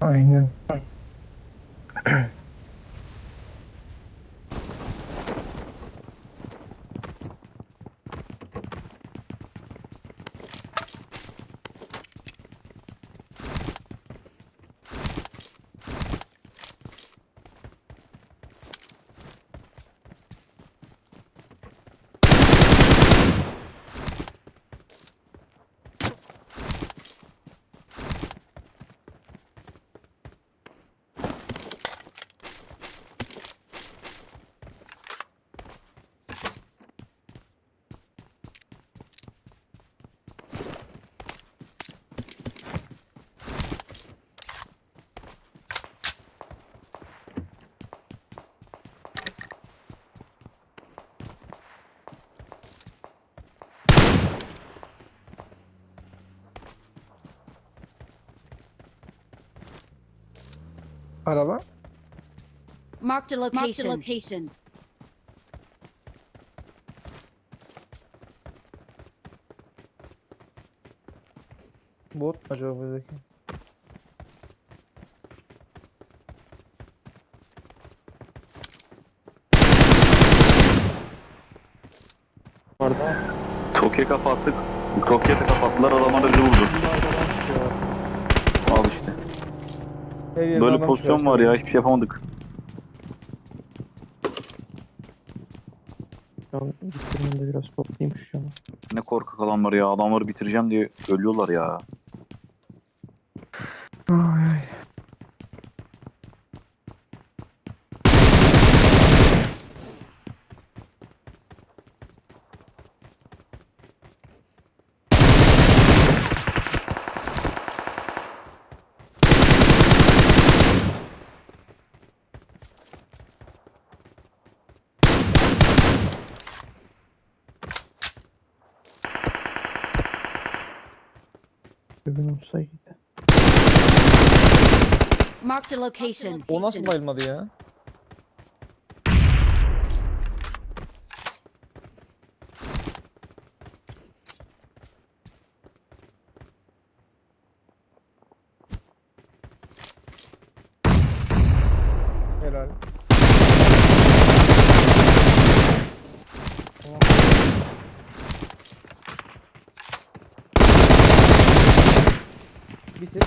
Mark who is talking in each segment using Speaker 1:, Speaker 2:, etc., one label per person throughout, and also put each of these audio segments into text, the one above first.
Speaker 1: Aynen. Araba.
Speaker 2: Marked a location.
Speaker 3: Marked a location.
Speaker 1: Bot mu acaba buradaki?
Speaker 4: Tokyo kapattık. Tokyo'da kapattılar adamlar bizi vurdu. Al işte.
Speaker 1: Her
Speaker 4: Böyle
Speaker 1: adam
Speaker 4: pozisyon var ya hiçbir şey yapamadık.
Speaker 5: De biraz toplayayım şu an.
Speaker 4: Ne korkak adamlar ya adamları bitireceğim diye ölüyorlar ya.
Speaker 1: Ay, ay.
Speaker 5: Dürbün olsaydı.
Speaker 2: Marked a location.
Speaker 1: O nasıl bayılmadı ya? Helal. Tamam. Bitir.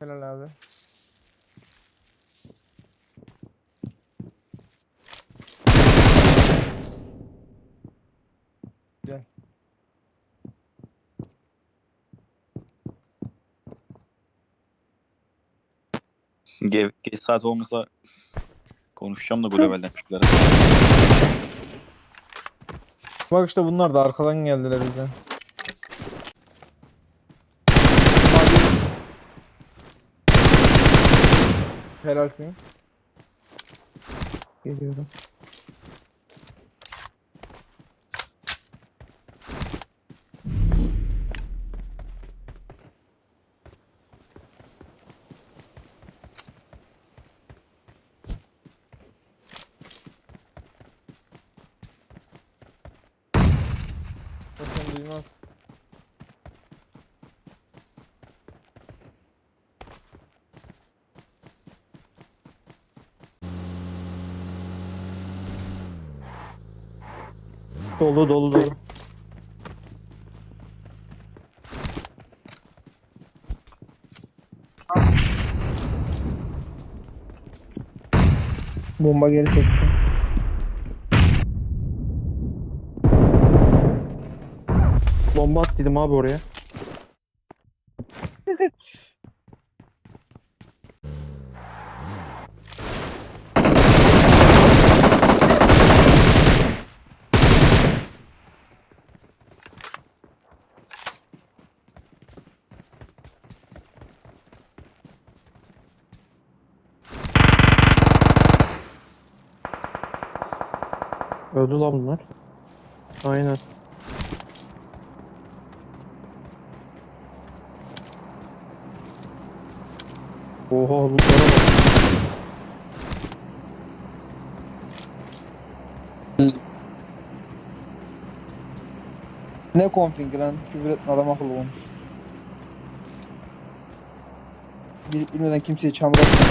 Speaker 1: Helal abi.
Speaker 4: Ge geç saat olmasa konuşacağım da bu levelden küçüklere.
Speaker 1: Bak işte bunlar da arkadan geldiler bize. Helalsin.
Speaker 5: Geliyorum. Dolu dolu dolu.
Speaker 1: Bomba geri çekti.
Speaker 5: Bomba at dedim abi oraya. Öldü lan bunlar. Aynen. Oha lootlara bak.
Speaker 1: Ne config lan? Küfür etme adam akıllı olmuş. Bilip bilmeden kimseye çamur atma.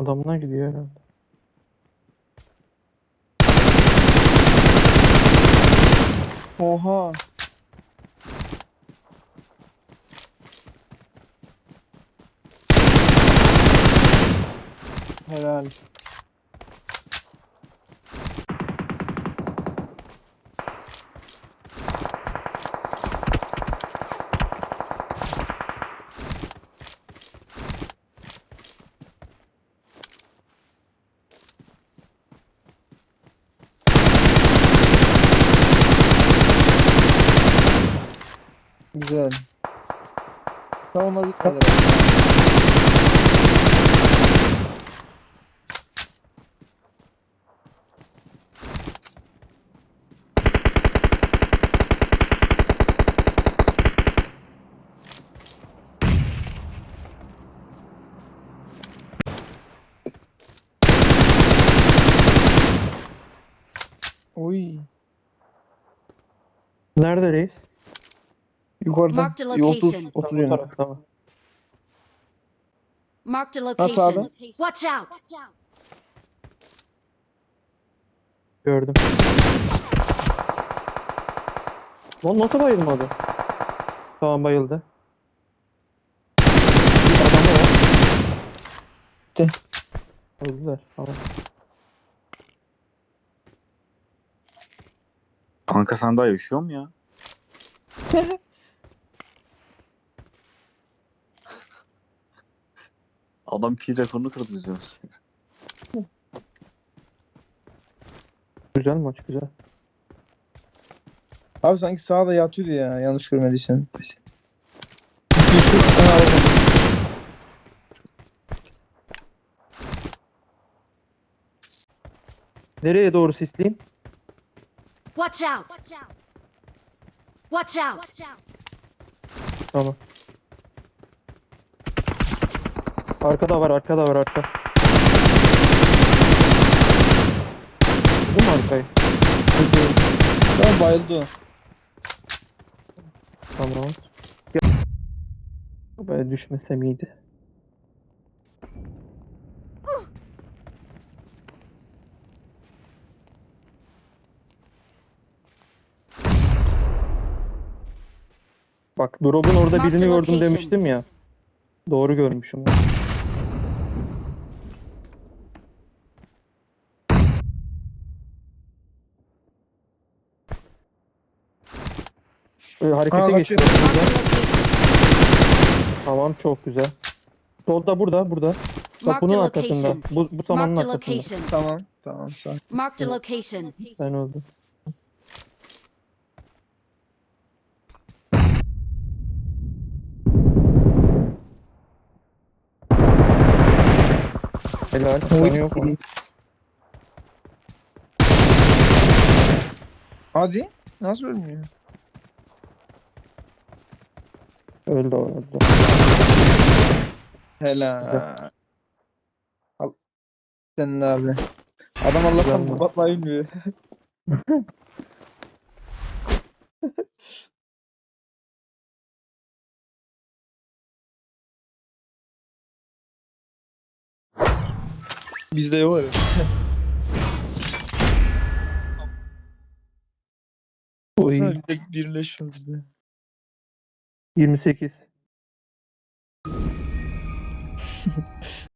Speaker 5: Adamlar gidiyor herhalde.
Speaker 1: Oha. Helal. onlar
Speaker 5: bir kalır.
Speaker 1: Yukarıda.
Speaker 2: Marked a
Speaker 1: Bir 30
Speaker 2: location.
Speaker 1: 30
Speaker 5: Tam bu
Speaker 1: yönü.
Speaker 5: mı?
Speaker 2: Marked a
Speaker 1: Nasıl abi?
Speaker 2: location. Watch out.
Speaker 5: Gördüm. Lan nasıl bayılmadı? Tamam bayıldı.
Speaker 1: Gitti.
Speaker 5: Öldüler. Tamam.
Speaker 4: Kanka sen daha yaşıyor mu ya? Adam kill rekorunu kırdı biz diyoruz.
Speaker 5: Güzel maç güzel.
Speaker 1: Abi sanki sağda yatıyordu ya yanlış görmediysen. 240 tane aldım.
Speaker 5: Nereye doğru sisleyeyim?
Speaker 2: Watch out. Watch out.
Speaker 5: Tamam. Arkada var, arkada var, arka. Değil mi arkayı?
Speaker 1: Tamam bayıldı o.
Speaker 5: Tamam. Ya- Böyle düşmesem iyiydi. Bak drop'un orada birini gördüm demiştim ya. Doğru görmüşüm. Böyle harekete
Speaker 1: Ha,
Speaker 5: geçiyor. Tamam çok güzel. Solda burada burada. Bak bunun arkasında. Bu, bu samanın arkasında.
Speaker 1: Tamam. Tamam sağ.
Speaker 2: Marked a location.
Speaker 5: Ben öldüm. Helal. Canı yok mu?
Speaker 1: Hadi. Nasıl ölmüyor?
Speaker 5: Öldü o öldü.
Speaker 1: Helal. Senin abi. Adam Allah'tan
Speaker 5: Güzel.
Speaker 1: batmayı bilmiyor. Bizde yok öyle.
Speaker 5: Oy.
Speaker 1: Baksana bizde bizde.
Speaker 5: 28.